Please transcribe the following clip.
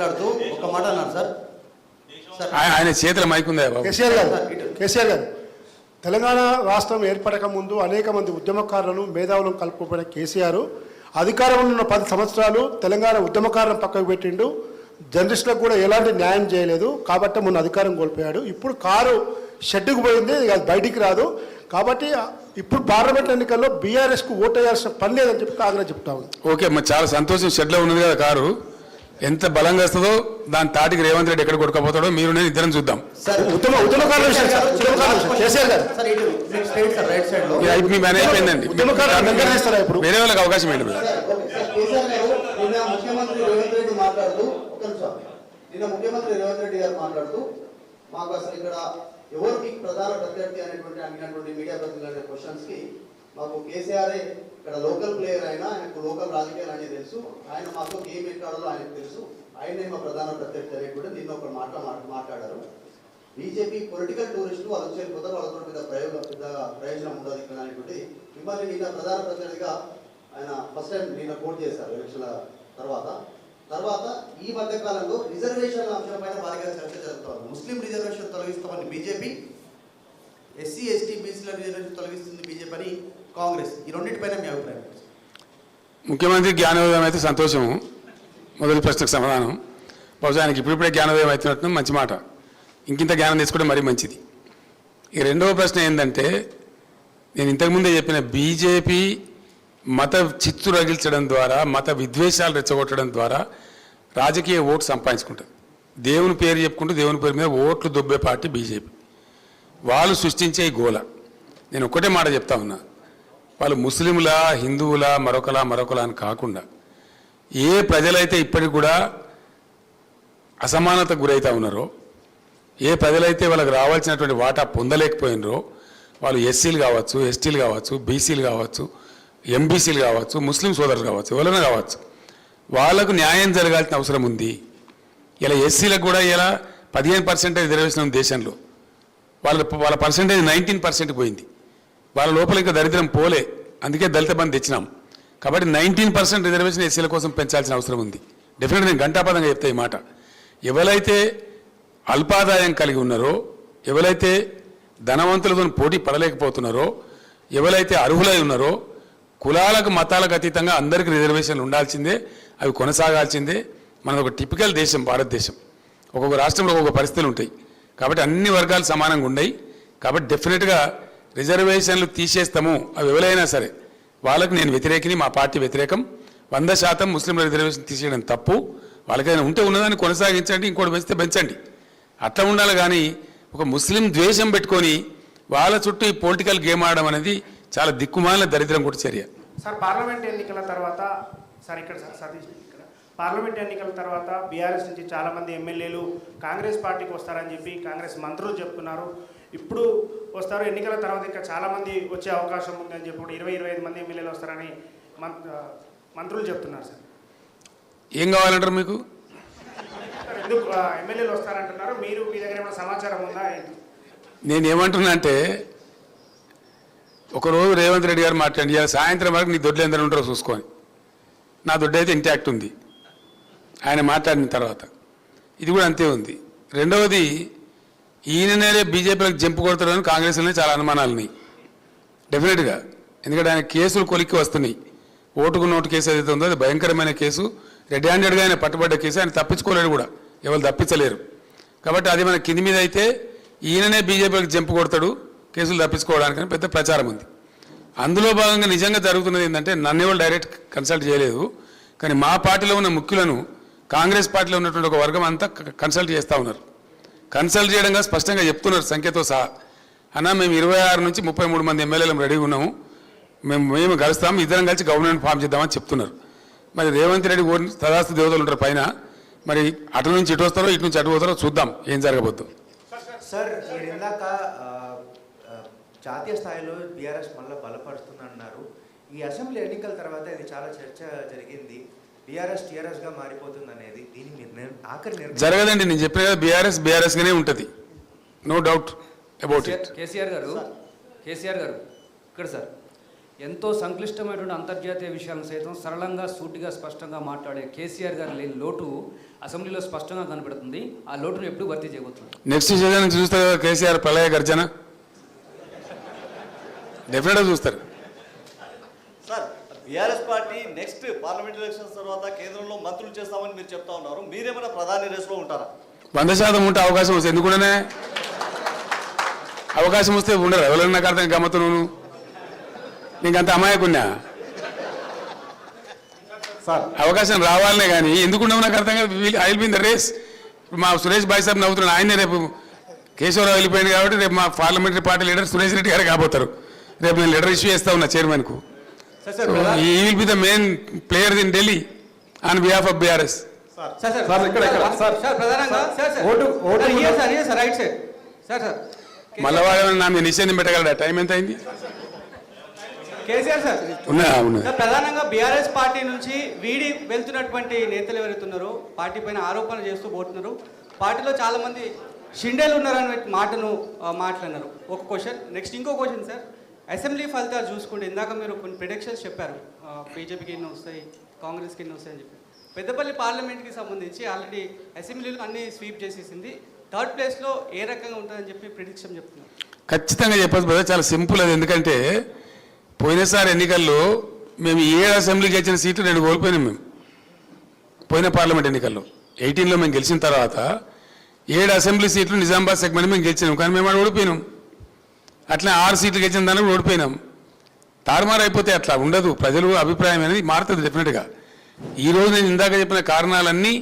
మాట్లాడుతూ ఒక మాట అన్నారు సార్. సార్. ఆయన చేతుల మైక్ ఉందా బాబు? కేసీఆర్ గారు కేసీఆర్ గారు తెలంగాణ రాష్ట్రం ఏర్పడక ముందు అనేక మంది ఉద్యమకారులను మేధావులను కలుపుకుపోయిన కేసీఆర్ అధికారంలో ఉన్న పది సంవత్సరాలు తెలంగాణ ఉద్యమకారులను పక్కకు పెట్టిండు. జర్నలిస్టులకు కూడా ఎలాంటి న్యాయం చేయలేదు. కాబట్టి మొన్న అధికారం కోల్పోయాడు. ఇప్పుడు కారు షెడ్డుకు పోయింది అది బయటికి రాదు. కాబట్టి ఇప్పుడు పార్లమెంట్ ఎన్నికల్లో బీఆర్ఎస్కు ఓటు వేయాల్సిన పని లేదని చెప్పి కాంగ్రెస్ చెప్తా ఉంది. ఓకే మరి చాలా సంతోషం. షెడ్లో ఉన్నది కదా కారు. ఎంత బలంగా వస్తుందో దాని తాటికి రేవంత్ రెడ్డి ఎక్కడ కొట్టుకపోతాడో మీరు నేను ఇద్దరం చూద్దాం. మీ పని అయిపోయిందండి. వేరే వాళ్ళకి అవకాశం ఏంటి నిన్న ముఖ్యమంత్రి రేవంత్ రెడ్డి మాట్లాడుతూ ఒక నిమిషం నిన్న ముఖ్యమంత్రి రేవంత్ రెడ్డి గారు మాట్లాడుతూ మాకు అసలు ఇక్కడ ఎవరు మీకు ప్రధాన ప్రత్యర్థి అనేటువంటి అడిగినటువంటి మీడియా ప్రతినిధుల క్వశ్చన్స్కి మాకు కేసీఆర్ ఇక్కడ లోకల్ ప్లేయర్ అయినా ఆయనకు లోకల్ రాజకీయాలు అనేది తెలుసు. ఆయన మాతో గేమ్ ఎక్కాడో ఆయనకు తెలుసు. ఆయనే మా ప్రధాన ప్రత్యర్థి కూడా నిన్న ఒక మాట మాట్లాడారు. బీజేపీ పొలిటికల్ టూరిస్టులు వాళ్ళు చేరిపోతారు వాళ్ళతో పెద్ద ప్రయోగం పెద్ద ప్రయోజనం ఉండదు ఇక్కడ అనేటువంటి మిమ్మల్ని నిన్న ప్రధాన ప్రతినిధిగా ఆయన ఫస్ట్ టైం నిన్న కోట్ చేశారు ఎలక్షన్ల తర్వాత. తర్వాత ఈ మధ్య కాలంలో రిజర్వేషన్ అంశంపైన వారిగా చర్చ జరుగుతారు ముస్లిం రిజర్వేషన్ తొలగిస్తామని బీజేపీ ఎస్సీ ఎస్టీ బీసీల రిజర్వేషన్ తొలగిస్తుంది బీజేపీ అని కాంగ్రెస్. ఈ రెండింటిపైన మీ అభిప్రాయం. ముఖ్యమంత్రి జ్ఞానోదయం అయితే సంతోషము. మొదటి ప్రశ్నకు సమాధానం. బహుశా ఆయనకి ఇప్పుడిప్పుడే జ్ఞానోదయం అవుతున్నట్టు మంచి మాట. ఇంకింత జ్ఞానం తీసుకోవడం మరీ మంచిది. ఈ రెండవ ప్రశ్న ఏంటంటే నేను ఇంతకుముందే చెప్పిన బీజేపీ మత చిత్తు రగిల్చడం ద్వారా మత విద్వేషాలు రెచ్చగొట్టడం ద్వారా రాజకీయ ఓటు సంపాదించుకుంటుంది. దేవుని పేరు చెప్పుకుంటూ దేవుని పేరు మీద ఓట్లు దొబ్బే పార్టీ బీజేపీ. వాళ్ళు సృష్టించే గోల నేను ఒక్కటే మాట చెప్తా ఉన్నా. వాళ్ళు ముస్లింలా హిందువులా మరొకలా మరొకలా అని కాకుండా ఏ ప్రజలైతే ఇప్పటికి కూడా అసమానతకు గురవుతా ఉన్నారో ఏ ప్రజలైతే వాళ్ళకి రావాల్సినటువంటి వాటా పొందలేకపోయినరో వాళ్ళు ఎస్సీలు కావచ్చు ఎస్టీలు కావచ్చు బీసీలు కావచ్చు ఎంబీసీలు కావచ్చు ముస్లిం సోదరులు కావచ్చు ఎవరైనా కావచ్చు వాళ్ళకు న్యాయం జరగాల్సిన అవసరం ఉంది. ఇలా ఎస్సీలకు కూడా ఇలా పదిహేను పర్సెంటేజ్ రిజర్వేషన్ దేశంలో. వాళ్ళ వాళ్ళ పర్సెంటేజ్ నైన్టీన్ పర్సెంట్ పోయింది. వాళ్ళ లోపల ఇంకా దరిద్రం పోలే. అందుకే దళిత బంధు తెచ్చినాం. కాబట్టి నైన్టీన్ పర్సెంట్ రిజర్వేషన్ ఎస్సీల కోసం పెంచాల్సిన అవసరం ఉంది. డెఫినెట్ నేను గంటాపదంగా చెప్తా ఈ మాట. ఎవరైతే అల్పాదాయం కలిగి ఉన్నారో ఎవరైతే ధనవంతులతో పోటీ పడలేకపోతున్నారో ఎవరైతే అర్హులై ఉన్నారో కులాలకు మతాలకు అతీతంగా అందరికీ రిజర్వేషన్లు ఉండాల్సిందే అవి కొనసాగాల్సిందే. మన ఒక టిపికల్ దేశం భారతదేశం. ఒక్కొక్క రాష్ట్రంలో ఒక్కొక్క పరిస్థితులు ఉంటాయి. కాబట్టి అన్ని వర్గాలు సమానంగా ఉన్నాయి. కాబట్టి డెఫినెట్గా రిజర్వేషన్లు తీసేస్తాము. అవి ఎవరైనా సరే వాళ్ళకు నేను వ్యతిరేకిని మా పార్టీ వ్యతిరేకం. వంద శాతం ముస్లింల రిజర్వేషన్ తీసేయడం తప్పు. వాళ్ళకైనా ఉంటే ఉన్నదాన్ని కొనసాగించండి ఇంకోటి పెంచితే పెంచండి. అట్లా ఉండాలి కానీ ఒక ముస్లిం ద్వేషం పెట్టుకొని వాళ్ళ చుట్టూ ఈ పొలిటికల్ గేమ్ ఆడడం అనేది చాలా దిక్కుమాలిన దరిద్రం కూడా చర్య. సార్ పార్లమెంట్ ఎన్నికల తర్వాత సార్ ఇక్కడ సతీష్ ఇక్కడ. పార్లమెంట్ ఎన్నికల తర్వాత బీఆర్ఎస్ నుంచి చాలా మంది ఎమ్మెల్యేలు కాంగ్రెస్ పార్టీకి వస్తారని చెప్పి కాంగ్రెస్ మంత్రులు చెప్తున్నారు ఇప్పుడు వస్తారు. ఎన్నికల తర్వాత ఇంకా చాలా మంది వచ్చే అవకాశం ఉంది అని చెప్పి ఇరవై ఇరవై ఐదు మంది ఎమ్మెల్యేలు వస్తారని మంత్రులు చెప్తున్నారు సార్. ఏం కావాలంటారు మీకు? ఎందుకు ఎమ్మెల్యేలు వస్తారంటున్నారు. మీరు మీ దగ్గర ఏమైనా సమాచారం ఉందా? ఏంటి? నేను ఏమంటున్నా అంటే ఒకరోజు రేవంత్ రెడ్డి గారు మాట్లాడి ఇవాళ సాయంత్రం వరకు నీ దొడ్లు ఎందరూ ఉంటారో చూసుకొని. నా దొడ్డు అయితే ఇంటాక్ట్ ఉంది. ఆయన మాట్లాడిన తర్వాత. ఇది కూడా అంతే ఉంది. రెండవది ఈయననే బీజేపీలకు జంపు కొడతాడని కాంగ్రెస్లోనే చాలా అనుమానాలు ఉన్నాయి డెఫినెట్గా ఎందుకంటే ఆయన కేసులు కొలిక్కి వస్తున్నాయి. ఓటుకు నోటు కేసు ఏదైతే ఉందో అది భయంకరమైన కేసు. రెడ్ హ్యాండెడ్గా ఆయన పట్టుబడ్డ కేసు ఆయన తప్పించుకోలేడు కూడా. ఎవరు తప్పించలేరు. కాబట్టి అది మన కింది మీద అయితే ఈయననే బీజేపీకి జంపు కొడతాడు కేసులు తప్పించుకోవడానికని పెద్ద ప్రచారం ఉంది. అందులో భాగంగా నిజంగా జరుగుతున్నది ఏంటంటే నన్ను ఎవరు డైరెక్ట్ కన్సల్ట్ చేయలేదు. కానీ మా పార్టీలో ఉన్న ముఖ్యులను కాంగ్రెస్ పార్టీలో ఉన్నటువంటి ఒక వర్గం అంతా కన్సల్ట్ చేస్తూ ఉన్నారు. కన్సల్ట్ చేయడంగా స్పష్టంగా చెప్తున్నారు సంఖ్యతో సహా. అన్న మేము ఇరవై ఆరు నుంచి ముప్పై మూడు మంది ఎమ్మెల్యేలు రెడీగా ఉన్నాము. మేము మేము కలుస్తాము ఇద్దరం కలిసి గవర్నమెంట్ ఫామ్ చేద్దామని చెప్తున్నారు. మరి రేవంత్ రెడ్డి ఓడి తదాస్తు దేవతలు ఉంటారు పైన. మరి అటు నుంచి ఇటు వస్తారో ఇటు నుంచి అటు పోతారో చూద్దాం ఏం జరగబోద్దు. సార్ మీరు ఇందాక జాతీయ స్థాయిలో బీఆర్ఎస్ మళ్ళీ బలపరుస్తుందన్నారు. ఈ అసెంబ్లీ ఎన్నికల తర్వాత ఇది చాలా చర్చ జరిగింది. బీఆర్ఎస్ టీఆర్ఎస్గా మారిపోతుంది అనేది దీని మీరు నిర్- ఆఖరి నిర్ణయం. జరగదండి నేను చెప్పిన కదా బీఆర్ఎస్ బీఆర్ఎస్గానే ఉంటుంది. No doubt about it KCR గారు కేసీఆర్ గారు ఇక్కడ సార్ ఎంతో సంక్లిష్టమైనటువంటి అంతర్జాతీయ విషయాలను సైతం సరళంగా సూటిగా స్పష్టంగా మాట్లాడే కేసీఆర్ గారు లేని లోటు అసెంబ్లీలో స్పష్టంగా కనబడుతుంది. ఆ లోటును ఎప్పుడు భర్తీ చేయబోతున్నారు. నెక్స్ట్ సీజన్ నుంచి చూస్తారు కేసీఆర్ ప్రళయ గర్జన. డెఫినెట్గా చూస్తారు. BRS party next parliament elections తర్వాత కేంద్రంలో మంత్రులు చేస్తామని మీరు చెప్తా ఉన్నారు. మీరేమైనా ప్రధాని రేసులో ఉంటారా? వంద శాతం ఉంటే అవకాశం వస్తుంది ఎందుకుండానే? అవకాశం వస్తే ఉండరు. ఎవరైనా నాకు అర్థం గమ్మత్తు నువ్వు నీకు అంత అమాయకున్నా? సార్. అవకాశం రావాలనే కానీ ఎందుకు ఉండవు నాకు అర్థం కాదు I will be in the race మా సురేష్ బాయ్ సాబ్ నవ్వుతున్నాడు. ఆయనే రేపు కేశవరావు వెళ్ళిపోయింది కాబట్టి రేపు మా parliamentary party leader Suresh Reddy గారు కాబోతారు. రేపు నేను లెటర్ ఇష్యూ చేస్తా ఉన్నా చైర్మన్కు. Sir sir he will be the main player in Delhi on behalf of BRS sir sir sir ఇక్కడ ఇక్కడ. సార్ సార్ ప్రధానంగా sir sir vote vote sir year sir year sir right side sir sir మళ్ళీ వాడు నా మీద నిశ్చయం పెట్టగలడా? Time ఎంత అయింది? కేసీఆర్ సార్ ఉన్నా ఉన్నా సార్, ప్రధానంగా బీఆర్ఎస్ పార్టీ నుంచి వీడి వెళ్తున్నటువంటి నేతలు ఎవరైతే ఉన్నారో పార్టీ పైన ఆరోపణలు చేస్తూ పోతున్నారు. పార్టీలో చాలా మంది షిండేలు ఉన్నారనే మాటను మాట్లాడినారు. ఒక క్వశ్చన్ నెక్స్ట్ ఇంకో క్వశ్చన్ సార్ అసెంబ్లీ ఫలితాలు చూసుకుంటే ఇందాక మీరు కొన్ని ప్రిడిక్షన్స్ చెప్పారు. బీజేపీకి ఎన్ని వస్తాయి? కాంగ్రెస్కి ఎన్ని వస్తాయని చెప్పి. పెద్దపల్లి పార్లమెంట్కి సంబంధించి ఆల్రెడీ అసెంబ్లీలో అన్ని స్వీప్ చేసేసింది. థర్డ్ ప్లేస్లో ఏ రకంగా ఉంటుందని చెప్పి ప్రిడిక్షన్ చెప్తున్నారు. ఖచ్చితంగా చెప్పచ్చు బ్రదర్ చాలా సింపుల్ అది. ఎందుకంటే పోయినసారి ఎన్నికల్లో మేము ఏడు అసెంబ్లీకి గెలిచిన సీట్లు రెండు కోల్పోయినాం మేము. పోయిన పార్లమెంట్ ఎన్నికల్లో. ఎయిటీన్లో మేము గెలిచిన తర్వాత ఏడు అసెంబ్లీ సీట్లు నిజామాబాద్ సెగ్మెంట్ మేము గెలిచినాం. కానీ మేము ఆడ ఓడిపోయినాం. అట్లా ఆరు సీట్లు గెలిచిన దానికి కూడా ఓడిపోయినాం. తారుమారు అయిపోతే అట్లా ఉండదు. ప్రజలు అభిప్రాయం అనేది మారుతుంది డెఫినెట్గా ఈ రోజు నేను ఇందాక చెప్పిన కారణాలన్నీ